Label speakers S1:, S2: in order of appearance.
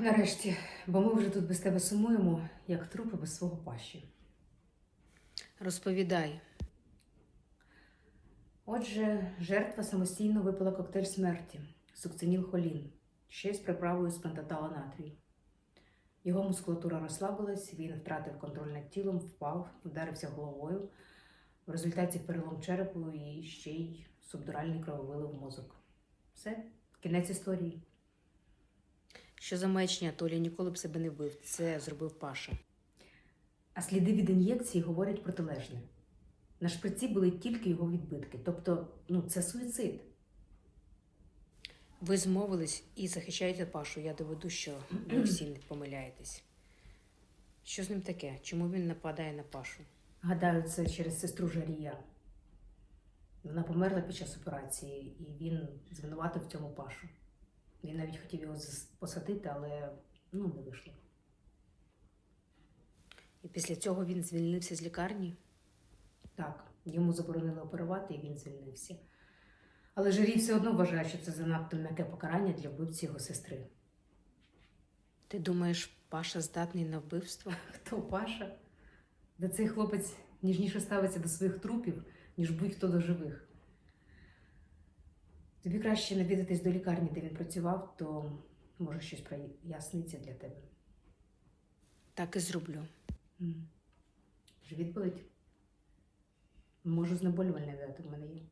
S1: нарешті, бо ми вже тут без тебе сумуємо, як трупи без свого пащі.
S2: Розповідай.
S1: Отже, жертва самостійно випила коктейль смерті сукцинілхолін, ще й з приправою з пентатала натрію. Його мускулатура розслабилась, він втратив контроль над тілом, впав, вдарився головою. В результаті перелом черепу і ще й субдуральний крововилив в мозок. Все, кінець історії.
S2: Що за маячня, Толя ніколи б себе не вбив. Це зробив Паша.
S1: А сліди від ін'єкції говорять протилежне. На шприці були тільки його відбитки. Тобто, ну, це суїцид.
S2: Ви змовились і захищаєте Пашу. Я доведу, що ви всі не помиляєтесь. Що з ним таке? Чому він нападає на Пашу?
S1: Гадаю, це через сестру Жарія. Вона померла під час операції, і він звинуватив в цьому Пашу. Він навіть хотів його посадити, але ну, не вийшло.
S2: І після цього він звільнився з лікарні?
S1: Так, йому заборонили оперувати, і він звільнився. Але Жарій все одно вважає, що це занадто м'яке покарання для вбивці його сестри.
S2: Ти думаєш, Паша здатний на вбивство?
S1: Хто Паша? Де цей хлопець ніжніше ставиться до своїх трупів, ніж будь-хто до живих. Тобі краще навідатись до лікарні, де він працював, то може щось проясниться для тебе.
S2: Так і зроблю.
S1: Вже відповідь? Можу знеболювальне дати, в мене є.